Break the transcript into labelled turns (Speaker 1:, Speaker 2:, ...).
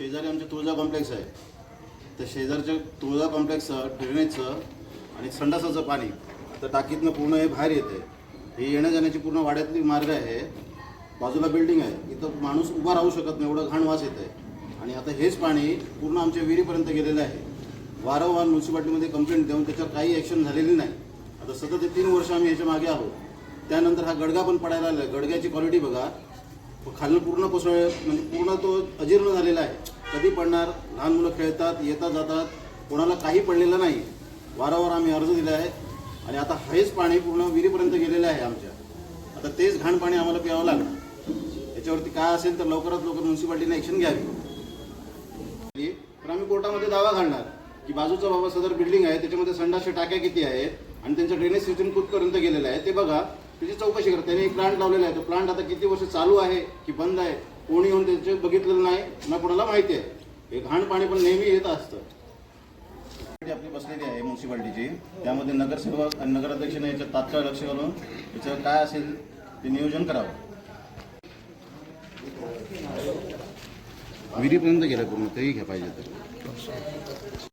Speaker 1: शेजारी आमचे तुळजा कॉम्प्लेक्स आहे. तर शेजारच्या तुळजा कॉम्प्लेक्सचं ड्रेनेजचं आणि संडासाचं पाणी तर टाकीतनं पूर्ण हे बाहेर येते हे येण्या जाण्याची पूर्ण वाड्यातली मार्ग आहे. बाजूला बिल्डिंग आहे. इथं माणूस उभा राहू शकत नाही एवढं घाण वास येत आहे आणि आता हेच पाणी पूर्ण आमच्या विहिरीपर्यंत गेलेलं आहे. वारंवार म्युन्सिपाल्टीमध्ये कंप्लेंट देऊन त्याच्यावर काही ॲक्शन झालेली नाही. आता सतत ते तीन वर्ष आम्ही याच्या मागे आहोत. त्यानंतर हा गडगा पण पडायला आला आहे गडग्याची क्वालिटी बघा. खालून पूर्ण कोसळ म्हणजे पूर्ण तो अजीर्ण झालेला आहे. कधी पडणार लहान मुलं खेळतात येतात जातात कोणाला काही पडलेलं नाही. वारंवार आम्ही अर्ज दिला आहे आणि आता हेच पाणी पूर्ण विहिरीपर्यंत गेलेलं आहे आमच्या. आता तेच घाण पाणी आम्हाला प्यावं लागणार. याच्यावरती काय असेल तर लवकरात लवकर म्युन्सिपाल्टीने ॲक्शन घ्यावी. तर आम्ही कोर्टामध्ये दावा घालणार की बाजूचा बाबा सदर बिल्डिंग आहे त्याच्यामध्ये संडासच्या टाक्या किती आहेत आणि त्यांचं ड्रेनेज सिस्टम कुठपर्यंत गेलेलं आहे ते बघा. त्याची चौकशी करा. त्याने एक प्लांट लावलेला आहे. तो प्लांट आता किती वर्ष चालू आहे की बंद आहे? कोणी येऊन त्याचे बघितलेलं नाही ना कोणाला माहिती आहे. हे घाण पाणी पण नेहमी येत असतं. आपली बसलेली आहे म्युन्सिपाल्टीची. त्यामध्ये नगरसेवक आणि नगराध्यक्षाने याच्यात तात्काळ लक्ष घालून याचं काय असेल ते नियोजन करावं. विहिरीपर्यंत गेलं पूर्ण तेही घ्या पाहिजे तर.